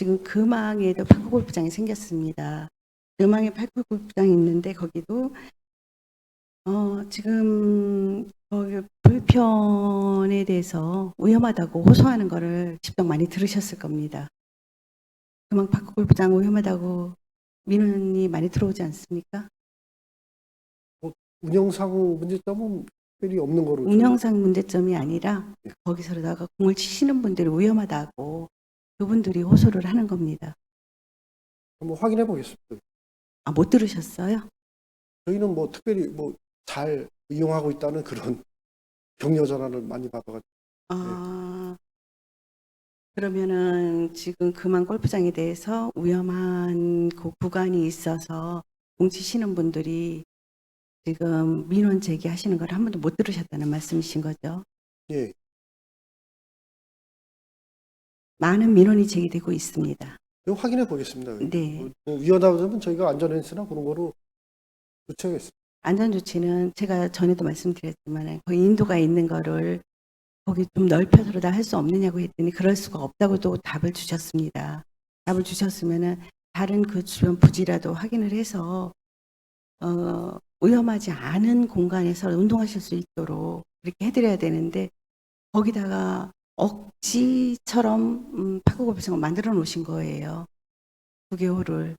지금 금왕에도 파크 골프장이 생겼습니다. 금왕에 파크 골프장이 있는데 거기도 어, 지금 거기 불편에 대해서 위험하다고 호소하는 거를 직접 많이 들으셨을 겁니다. 금왕 파크 골프장 위험하다고 민원이 많이 들어오지 않습니까? 운영상 문제점은 특별히 없는 거로 운영상 문제점이 아니라 예. 거기서다가 공을 치시는 분들이 위험하다고 그분들이 호소를 하는 겁니다. 한번 확인해 보겠습니다. 아, 못 들으셨어요? 저희는 뭐 특별히 뭐 잘 이용하고 있다는 그런 격려 전화를 많이 받아가지고 아, 그러면은 지금 금왕 골프장에 대해서 위험한 그 구간이 있어서 공 치시는 분들이 지금 민원 제기하시는 걸 한 번도 못 들으셨다는 말씀이신 거죠? 예, 많은 민원이 제기되고 있습니다. 이거 확인해 보겠습니다. 네. 뭐, 뭐 위험하다면 저희가 안전행세나 그런 거로 조치하겠습니다. 안전조치는 제가 전에도 말씀드렸지만 거기 인도가 있는 거를 거기 좀 넓혀서 다 할 수 없느냐고 했더니 그럴 수가 없다고도 답을 주셨습니다. 답을 주셨으면은 다른 그 주변 부지라도 확인을 해서 어, 위험하지 않은 공간에서 운동하실 수 있도록 그렇게 해드려야 되는데 거기다가 억지처럼 음, 파크골프장을 만들어 놓으신 거예요. 두 개호를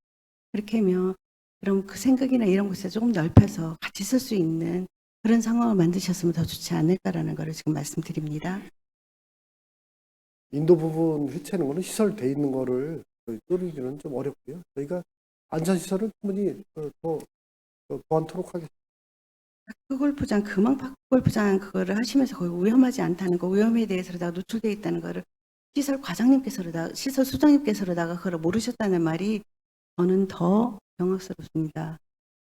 그렇게 하면 그럼 그 생각이나 이런 곳에 조금 넓혀서 같이 쓸 수 있는 그런 상황을 만드셨으면 더 좋지 않을까라는 거를 지금 말씀드립니다. 인도 부분 해체하는 거는 시설 돼 있는 거를 저희 뚫기는 좀 어렵고요. 저희가 안전시설은 충분히 어, 더, 더 보완토록 하겠습니다. 그 골프장, 금왕 파크 골프장 그거를 하시면서 거기 위험하지 않다는 거, 위험에 대해서다가 노출되어 있다는 거를 시설 과장님께서로다가, 시설 수장님께서로다가 그걸 모르셨다는 말이 저는 더 경악스럽습니다.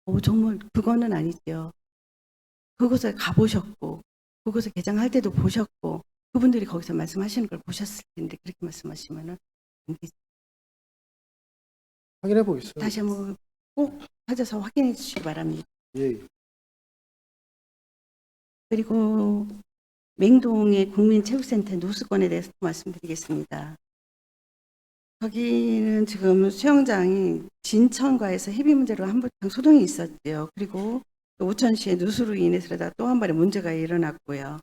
오, 정말 그거는 아니죠. 그곳에 가보셨고, 그곳에 개장할 때도 보셨고, 그분들이 거기서 말씀하시는 걸 보셨을 텐데 그렇게 말씀하시면은. 확인해 보겠습니다. 다시 한번 꼭 찾아서 확인해 주시기 바랍니다. 예, 그리고 맹동의 국민체육센터 누수권에 대해서 또 말씀드리겠습니다. 거기는 지금 수영장이 진천과에서 해비 문제로 한번 소동이 있었죠. 그리고 또 우천시의 누수로 인해서 또 한 번의 문제가 일어났고요.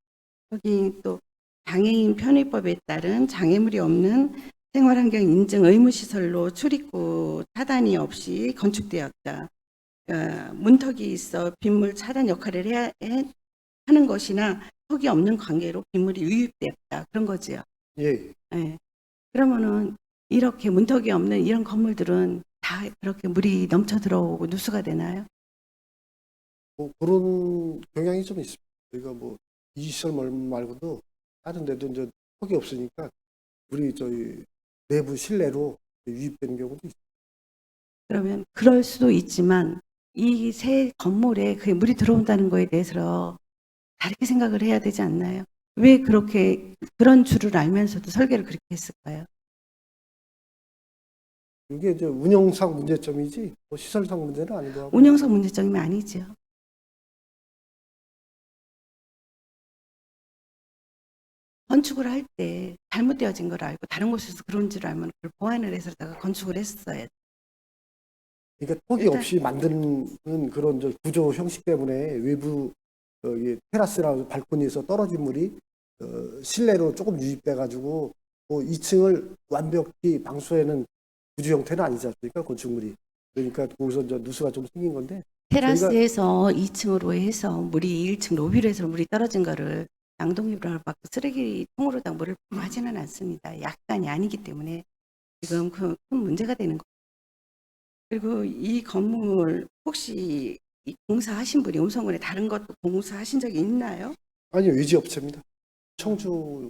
거기 또 장애인 편의법에 따른 장애물이 없는 생활환경 인증 의무시설로 출입구 차단이 없이 건축되었다. 어, 문턱이 있어 빗물 차단 역할을 해야 해, 하는 것이나 턱이 없는 관계로 빗물이 유입되었다. 그런 거지요. 예. 예. 그러면은 이렇게 문턱이 없는 이런 건물들은 다 그렇게 물이 넘쳐 들어오고 누수가 되나요? 뭐 그런 경향이 좀 있습니다. 저희가 뭐 이 시설 말- 말고도 다른 데도 이제 턱이 없으니까 물이 저희 내부 실내로 유입되는 경우도 있습니다. 그러면 그럴 수도 있지만 이 새 건물에 그 물이 들어온다는 거에 대해서 다르게 생각을 해야 되지 않나요? 왜 그렇게 그런 줄을 알면서도 설계를 그렇게 했을까요? 이게 이제 운영상 문제점이지 뭐 시설상 문제는 아니고 하고 운영상 문제점이 아니죠. 건축을 할 때 잘못되어진 걸 알고 다른 곳에서 그런 줄 알면 그걸 보완을 해서다가 건축을 했어요. 그러니까 일단- 없이 만드는 그런 저 구조 형식 때문에 외부 어, 이 테라스나 발코니에서 떨어진 물이 어, 실내로 조금 유입돼 가지고 뭐 2층을 완벽히 방수해는 구조 형태는 아니지 않습니까 건축물이 그러니까 거기서 이제 누수가 좀 생긴 건데 테라스에서 2층으로 해서 물이 1층 로비로 해서 물이 떨어진 거를 양동이로 받고 쓰레기통으로 다 물을 하지는 않습니다. 약간이 아니기 때문에 지금 그큰 문제가 되는 거. 그리고 이 건물 혹시 이 공사하신 분이 음성군에 다른 것도 공사하신 적이 있나요? 아니 외지 업체입니다 청주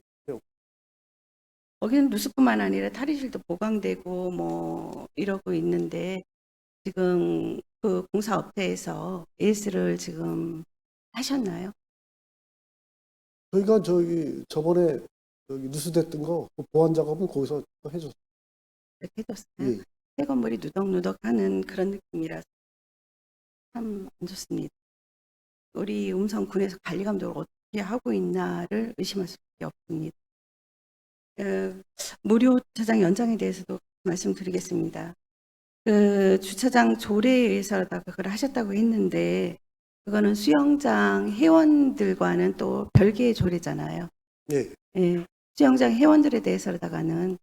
거기는 누수뿐만 아니라 탈의실도 보강되고 뭐 이러고 있는데 지금 그 공사업체에서 AS를 지금 하셨나요? 저희가 저기 저번에 여기 누수됐던 거그 보완 작업은 거기서 또 해줬어요 이렇게 해줬어요. 예. 새 건물이 누덕누덕하는 그런 느낌이라서 참 안 좋습니다. 우리 음성군에서 관리 감독을 어떻게 하고 있나를 의심할 수밖에 없습니다. 어, 무료 주차장 연장에 대해서도 말씀드리겠습니다. 그 주차장 조례에 의해서다가 그걸 하셨다고 했는데 그거는 수영장 회원들과는 또 별개의 조례잖아요. 예. 예, 수영장 회원들에 대해서다가는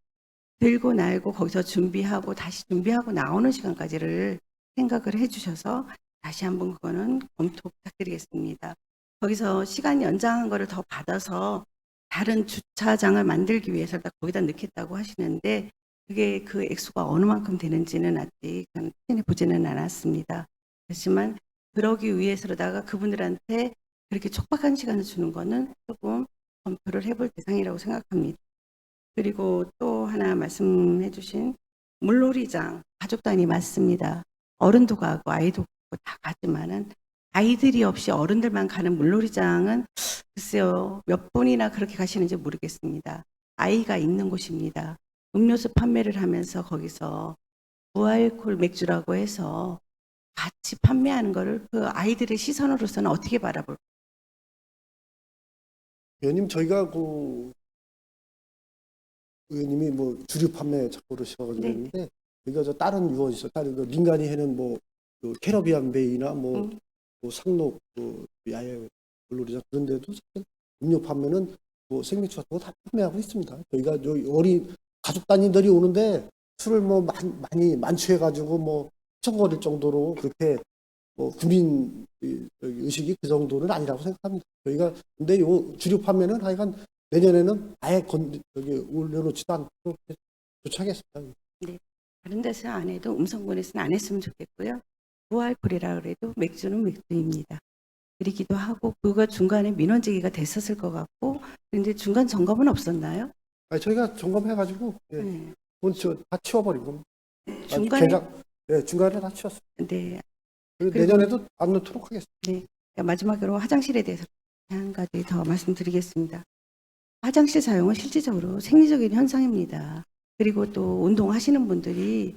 들고 날고 거기서 준비하고 다시 준비하고 나오는 시간까지를 생각을 해주셔서 다시 한번 그거는 검토 부탁드리겠습니다. 거기서 시간 연장한 거를 더 받아서 다른 주차장을 만들기 위해서 다 거기다 넣겠다고 하시는데 그게 그 액수가 어느 만큼 되는지는 아직 확인해 보지는 않았습니다. 그렇지만 그러기 위해서다가 그분들한테 그렇게 촉박한 시간을 주는 거는 조금 검토를 해볼 대상이라고 생각합니다. 그리고 또 하나 말씀해 주신 물놀이장 가족 단위 맞습니다. 어른도 가고 아이도 다 가지만은 아이들이 없이 어른들만 가는 물놀이장은 글쎄요 몇 분이나 그렇게 가시는지 모르겠습니다. 아이가 있는 곳입니다. 음료수 판매를 하면서 거기서 무알콜 맥주라고 해서 같이 판매하는 거를 그 아이들의 시선으로서는 어떻게 바라볼까요? 의원님 저희가 그 의원님이 뭐 주류 판매 자꾸 그러셔가지고 네. 했는데 저희가 저 다른 유언 있어 다른 그 민간이 해는 뭐 그 캐러비안 베이나 뭐, 음. 뭐 상록 그 야외 물놀이장 그런 데도 사실 음료 판매는 뭐 생맥주 같은 거 다 판매하고 있습니다. 저희가 여기 어린 가족 단위들이 오는데 술을 뭐 많이, 많이 만취해가지고 뭐 휘청거릴 정도로 그렇게 뭐 저기 의식이 그 정도는 아니라고 생각합니다. 저희가 근데 요 주류 판매는 하여간 내년에는 아예 건 여기 올려놓지도 않고 그렇게 조치하겠습니다. 다른 데서 안 해도 음성군에서는 안 했으면 좋겠고요. 무알콜이라 그래도 맥주는 맥주입니다. 그리기도 하고 그거 중간에 민원제기가 됐었을 것 같고 근데 중간 점검은 없었나요? 아니, 저희가 점검해가지고 예, 네. 그건 저- 다 치워버린 겁니다. 아니, 중간에 개각- 예, 중간에 다 치웠어요. 네, 그리고 그리고- 내년에도 안 넣도록 하겠습니다. 마지막으로 화장실에 대해서 한 가지 더 말씀드리겠습니다. 화장실 사용은 실질적으로 생리적인 현상입니다. 그리고 또 운동하시는 분들이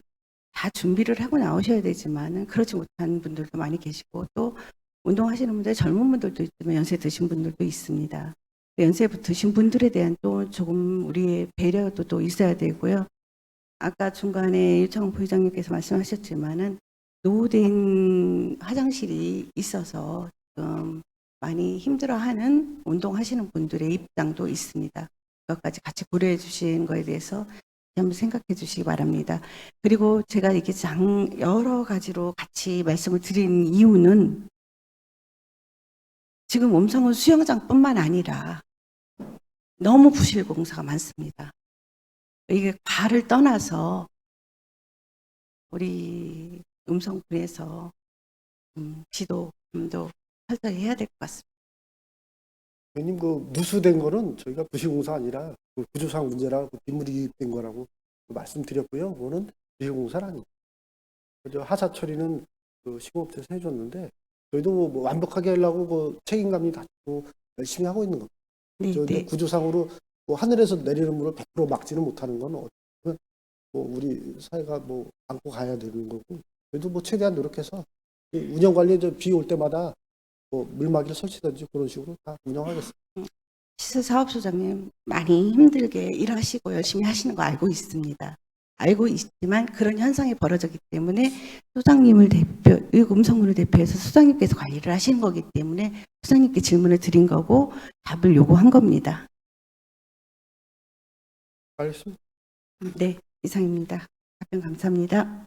다 준비를 하고 나오셔야 되지만 그렇지 못한 분들도 많이 계시고 또 운동하시는 분들 젊은 분들도 있지만 연세 드신 분들도 있습니다. 연세 드신 분들에 대한 또 조금 우리의 배려도 또 있어야 되고요. 아까 중간에 유창훈 부회장님께서 말씀하셨지만은 노후된 화장실이 있어서 좀 많이 힘들어하는 운동하시는 분들의 입장도 있습니다. 그것까지 같이 고려해 주신 거에 대해서 한번 생각해 주시기 바랍니다. 그리고 제가 이렇게 장 여러 가지로 같이 말씀을 드린 이유는 지금 음성은 수영장뿐만 아니라 너무 부실 공사가 많습니다. 이게 과를 떠나서 우리 음성군에서 음, 지도, 도 설정해야 될 것 같습니다. 의원님 그 누수된 거는 저희가 부실공사 아니라 그 구조상 문제라 그 빗물이 유입된 거라고 말씀드렸고요. 그거는 부실공사는 아니에요. 저 하사 처리는 그 시공업체에서 해줬는데 저희도 뭐, 뭐 완벽하게 하려고 그 책임감이 갖고 열심히 하고 있는 겁니다. 네, 저 네. 구조상으로 뭐 하늘에서 내리는 물을 100% 막지는 못하는 건 어떻게 뭐 우리 사회가 뭐 안고 가야 되는 거고 그래도 뭐 최대한 노력해서 이 운영 관리 비올 때마다 뭐 물막이를 설치든지 그런 식으로 다 운영하겠습니다. 시설 사업소장님 많이 힘들게 일하시고 열심히 하시는 거 알고 있습니다. 알고 있지만 그런 현상이 벌어졌기 때문에 소장님을 대표, 이 음성군을 대표해서 소장님께서 관리를 하시는 거기 때문에 소장님께 질문을 드린 거고 답을 요구한 겁니다. 알겠습니다. 네, 이상입니다. 답변 감사합니다.